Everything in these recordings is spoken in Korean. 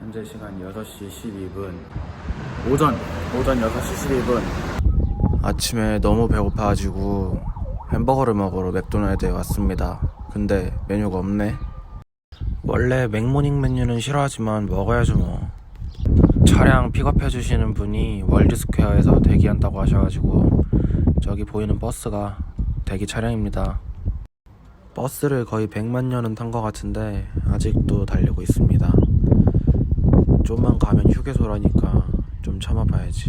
현재 시간 6시 12분. 오전, 오전 6시 12분. 아침에 너무 배고파가지고 햄버거를 먹으러 맥도날드에 왔습니다. 근데 메뉴가 없네. 원래 맥모닝 메뉴는 싫어하지만 먹어야죠 뭐. 차량 픽업해주시는 분이 월드스퀘어에서 대기한다고 하셔가지고 저기 보이는 버스가 대기 차량입니다. 버스를 거의 100만 년은 탄 것 같은데 아직도 달리고 있습니다. 좀만 가면 휴게소라니까 좀 참아봐야지.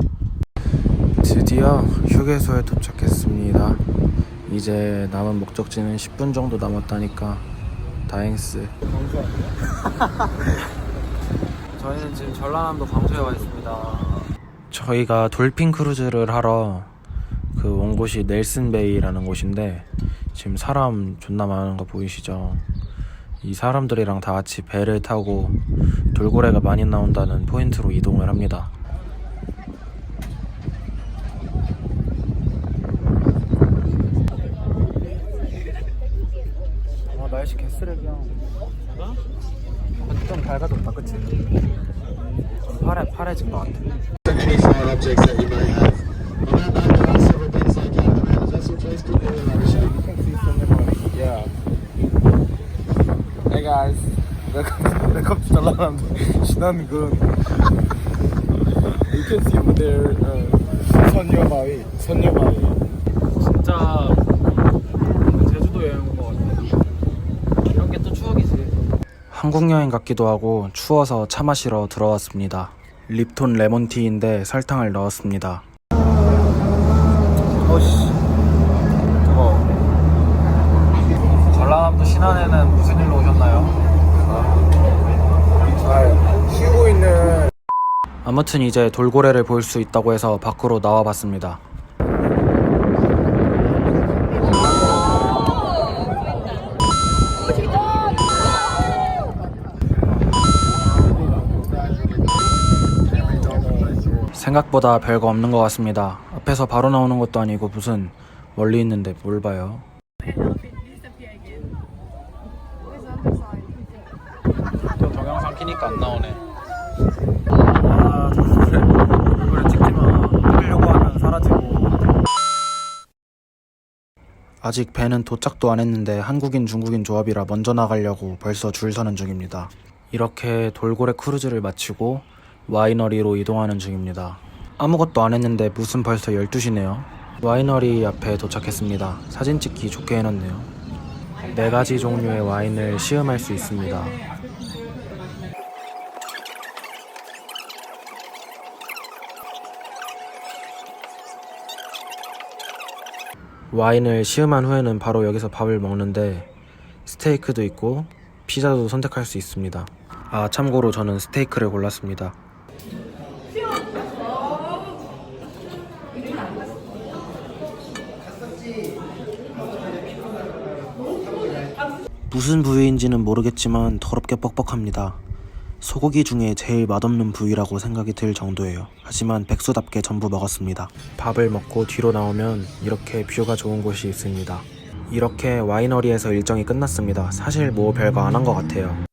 드디어 휴게소에 도착했습니다. 이제 남은 목적지는 10분 정도 남았다니까 다행스. 저희는 지금 전라남도 광주에 와 있습니다. 저희가 돌핀 크루즈를 하러 그 온 곳이 넬슨베이라는 곳인데 지금 사람 존나 많은 거 보이시죠? 이 사람들이랑 다 같이 배를 타고 돌고래가 많이 나온다는 포인트로 이동을 합니다. 아 날씨 개쓰레기야. 어? 좀 밝아졌다, 그치? 좀 파래, 파래진 것 같아. Guys. Welcome, welcome to 전라남도 신안군. You can see over there. Uh, 선녀바위. 선녀바위. 진짜 제주도 여행 온 것 같아. 이런 게 또 추억이지. 한국 여행 같기도 하고 추워서 차 마시러 들어왔습니다. 립톤 레몬티인데 설탕을 넣었습니다. 어씨. 뜨거워. 전라남도 신안에는 무슨 일로 오셨나요? 아, 쉬고 있는 아무튼 이제 돌고래를 볼 수 있다고 해서 밖으로 나와 봤습니다. 생각보다 별거 없는 것 같습니다. 앞에서 바로 나오는 것도 아니고 무슨 멀리 있는데 뭘 봐요? 또 동영상 키니까 안 나오네. 아, 그래. 그래 찍지 마. 찍으려고 하면 사라지고. 아직 배는 도착도 안 했는데 한국인 중국인 조합이라 먼저 나가려고 벌써 줄 서는 중입니다. 이렇게 돌고래 크루즈를 마치고 와이너리로 이동하는 중입니다. 아무것도 안 했는데 무슨 벌써 12시네요. 와이너리 앞에 도착했습니다. 사진 찍기 좋게 해놨네요. 네 가지 종류의 와인을 시음할 수 있습니다. 와인을 시음한 후에는 바로 여기서 밥을 먹는데 스테이크도 있고 피자도 선택할 수 있습니다. 아 참고로 저는 스테이크를 골랐습니다. 무슨 부위인지는 모르겠지만 더럽게 뻑뻑합니다. 소고기 중에 제일 맛없는 부위라고 생각이 들 정도예요. 하지만 백수답게 전부 먹었습니다. 밥을 먹고 뒤로 나오면 이렇게 뷰가 좋은 곳이 있습니다. 이렇게 와이너리에서 일정이 끝났습니다. 사실 뭐 별거 안 한 것 같아요.